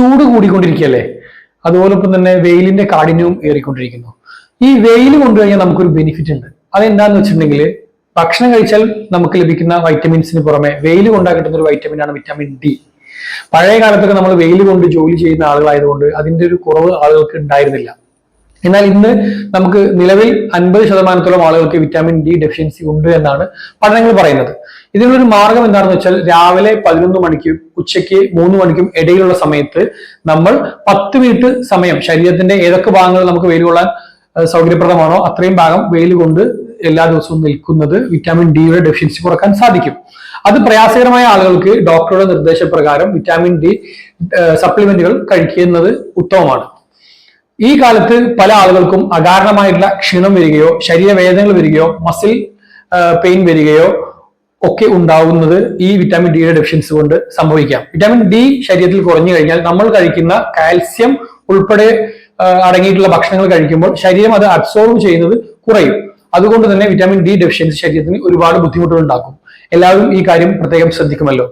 ചൂട് കൂടിക്കൊണ്ടിരിക്കുകയല്ലേ? അതുപോലൊപ്പം തന്നെ വെയിലിന്റെ കാഠിന്യവും ഏറിക്കൊണ്ടിരിക്കുന്നു. ഈ വെയിൽ കൊണ്ടുകഴിഞ്ഞാൽ നമുക്കൊരു ബെനിഫിറ്റ് ഉണ്ട്. അതെന്താന്ന് വെച്ചിട്ടുണ്ടെങ്കിൽ ഭക്ഷണം കഴിച്ചാൽ നമുക്ക് ലഭിക്കുന്ന വൈറ്റമിൻസിന് പുറമെ വെയിൽ കൊണ്ടാ കിട്ടുന്ന ഒരു വൈറ്റമിൻ ആണ് വിറ്റാമിൻ ഡി പഴയ കാലത്തൊക്കെ നമ്മൾ വെയിൽ കൊണ്ട് ജോലി ചെയ്യുന്ന ആളുകളായതുകൊണ്ട് അതിന്റെ ഒരു കുറവ് ആളുകൾക്ക് ഉണ്ടായിരുന്നില്ല. എന്നാൽ ഇന്ന് നമുക്ക് നിലവിൽ അൻപത് ശതമാനത്തോളം ആളുകൾക്ക് വിറ്റാമിൻ ഡി ഡെഫിഷ്യൻസി ഉണ്ട് എന്നാണ് പഠനങ്ങൾ പറയുന്നത്. ഇതിനൊരു മാർഗം എന്താണെന്ന് വെച്ചാൽ രാവിലെ പതിനൊന്ന് മണിക്കും ഉച്ചയ്ക്ക് മൂന്ന് മണിക്കും ഇടയിലുള്ള സമയത്ത് നമ്മൾ പത്ത് മിനിറ്റ് സമയം ശരീരത്തിന്റെ ഏതൊക്കെ ഭാഗങ്ങൾ നമുക്ക് വെയിൽ കൊള്ളാൻ സൗകര്യപ്രദമാണോ അത്രയും ഭാഗം വെയിൽ കൊണ്ട് എല്ലാ ദിവസവും നിൽക്കുന്നത് വിറ്റാമിൻ ഡിയുടെ ഡെഫിഷ്യൻസി കുറയ്ക്കാൻ സാധിക്കും. അത് പ്രയാസകരമായ ആളുകൾക്ക് ഡോക്ടറുടെ നിർദ്ദേശപ്രകാരം വിറ്റാമിൻ ഡി സപ്ലിമെന്റുകൾ കഴിക്കുന്നത് ഉത്തമമാണ്. ഈ കാലത്ത് പല ആളുകൾക്കും അകാരണമായിട്ടുള്ള ക്ഷീണം വരികയോ ശരീരവേദനകൾ വരികയോ മസിൽ പെയിൻ വരികയോ ഒക്കെ ഉണ്ടാവുന്നത് ഈ വിറ്റാമിൻ ഡിയുടെ ഡെഫിഷ്യൻസി കൊണ്ട് സംഭവിക്കാം. വിറ്റാമിൻ ഡി ശരീരത്തിൽ കുറഞ്ഞു കഴിഞ്ഞാൽ നമ്മൾ കഴിക്കുന്ന കാൽസ്യം ഉൾപ്പെടെ അടങ്ങിയിട്ടുള്ള ഭക്ഷണങ്ങൾ കഴിക്കുമ്പോൾ ശരീരം അത് അബ്സോർവ് ചെയ്യുന്നത് കുറയും. അതുകൊണ്ട് തന്നെ വിറ്റാമിൻ ഡി ഡെഫിഷ്യൻസി ശരീരത്തിന് ഒരുപാട് ബുദ്ധിമുട്ടുകൾ ഉണ്ടാക്കും. എല്ലാവരും ഈ കാര്യം പ്രത്യേകം ശ്രദ്ധിക്കുമല്ലോ.